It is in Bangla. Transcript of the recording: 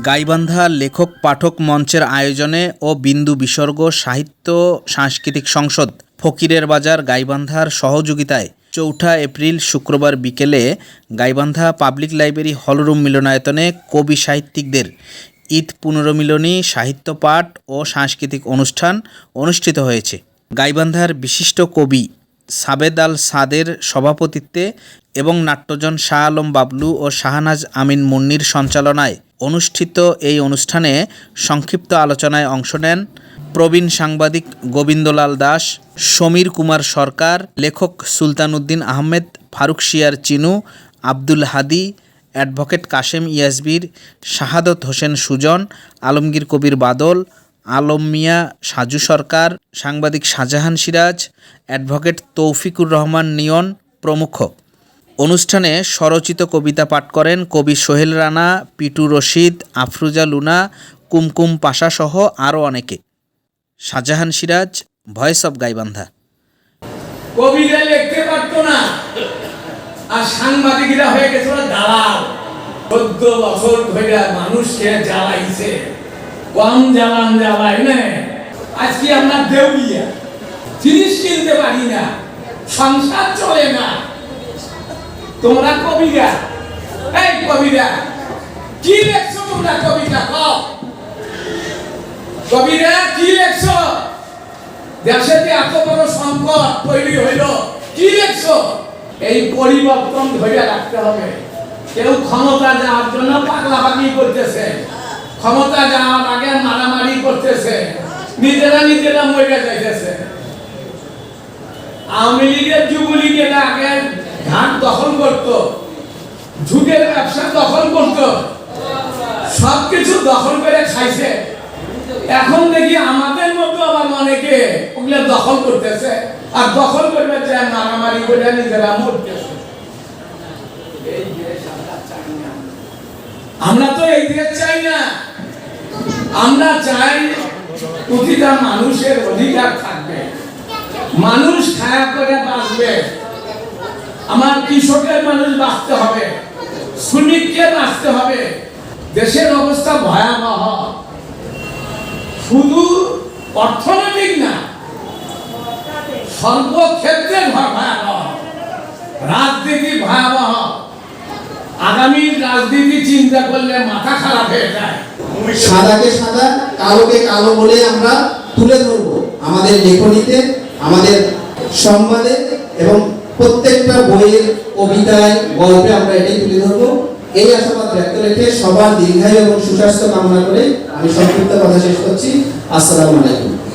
গাইবান্ধা লেখক পাঠক মঞ্চের আয়োজনে ও বিন্দু বিসর্গ, সাহিত্য, সাংস্কৃতিক সংসদ, ফকিরের বাজার গাইবান্ধার সহযোগিতায় চৌঠা এপ্রিল শুক্রবার বিকেলে গাইবান্ধা পাবলিক লাইব্রেরি হলরুম মিলনায়তনে কবি সাহিত্যিকদের ঈদ পুনর্মিলনী, সাহিত্য পাঠ ও সাংস্কৃতিক অনুষ্ঠান অনুষ্ঠিত হয়েছে। গাইবান্ধার বিশিষ্ট কবি সাবেদ আল সাদের সভাপতিত্বে এবং নাট্যজন শাহ আলম বাবলু ও শাহনাজ আমিন মুন্নির সঞ্চালনায় অনুষ্ঠিত এই অনুষ্ঠানে সংক্ষিপ্ত আলোচনায় অংশ নেন প্রবীণ সাংবাদিক গোবিন্দলাল দাস, সমীর কুমার সরকার, লেখক সুলতান উদ্দিন আহমেদ, ফারুক শিয়ার চিনু, আব্দুল হাদি, অ্যাডভোকেট কাশেম ইয়াসবির, শাহাদত হোসেন সুজন, আলমগীর কবির বাদল, আলম মিয়া সাজু সরকার, সাংবাদিক শাহজাহান সিরাজ, অ্যাডভোকেট তৌফিকুর রহমান নিয়ন প্রমুখ। অনুষ্ঠানে স্বরচিত কবিতা পাঠ করেন কবি সোহেল রানা, পিটু রশিদ, আফরুজা লুনা, কুমকুম পাশাসহ আরও অনেকে। Shahjahan Siraj, voice of Gaibandha. কবিরা লিখতে পারতো না। আর সাংবাদিকরা হয়ে গেছে ওরা দালাল। চোদ্দ বছর ধরে মানুষকে জ্বালাইছে। কম জ্বালান জ্বালাই না। আজকে আমরা দেউলিয়া। জিনিস কিনতে পারি না। সংসার চলে না। তোমরা কবিরা? এই কবিরা, কি লেখছো তোমরা কবিতা? কও। কবিরা, কি লেখছো? দেশে যে এত বড় সংকট তৈরি হইল, কি দেখছ এই পরিবর্তন ধরে রাখতে হবে। কেউ ক্ষমতা যাওয়ার জন্য পাগলাপাগি করতেছে। ক্ষমতা যাওয়ার আগে মারামারি করতেছে। নিজেরা নিজেরা মরে যাইতেছে। আওয়ামী লীগের যুবলীগের আগে ঘাট দখল করত, ঝুঁকের ব্যবসা দখল করত, সবকিছু দখল করে খাইছে। এখন দেখি আমাদের মতো আবার অনেকে ওগুলো দখল করতেছে। আর দখল করবে চায় মারামারি করে নিজেরা মরতেছে। আমরা তো এই দেশ চাই না। আমরা চাই প্রতিটা মানুষের অধিকার থাকবে। মানুষ খায়া করে বাঁচবে। আমার কৃষকের মানুষ বাঁচতে হবে, শ্রমিককে বাঁচতে হবে। দেশের অবস্থা ভয়াবহ। শুধু অর্থনৈতিক না, সর্বক্ষেত্রে ভয়াবহ। রাজনীতি ভয়াবহ। আগামী রাজনীতি চিন্তা করলে মাথা খারাপ হয়ে যায়। সাদাকে সাদা, কালোকে কালো বলে আমরা তুলে ধরব। আমাদের লেখনীতে, আমাদের সংবাদে এবং প্রত্যেকটা বইয়ের কবিতায়, গল্পে আমরা এটাই তুলে ধরবো। এই আশাবাদ ব্যক্ত রেখে সবার দীর্ঘায়ু এবং সুস্বাস্থ্য কামনা করে আমি সংক্ষিপ্ত কথা শেষ করছি। আসসালামু আলাইকুম।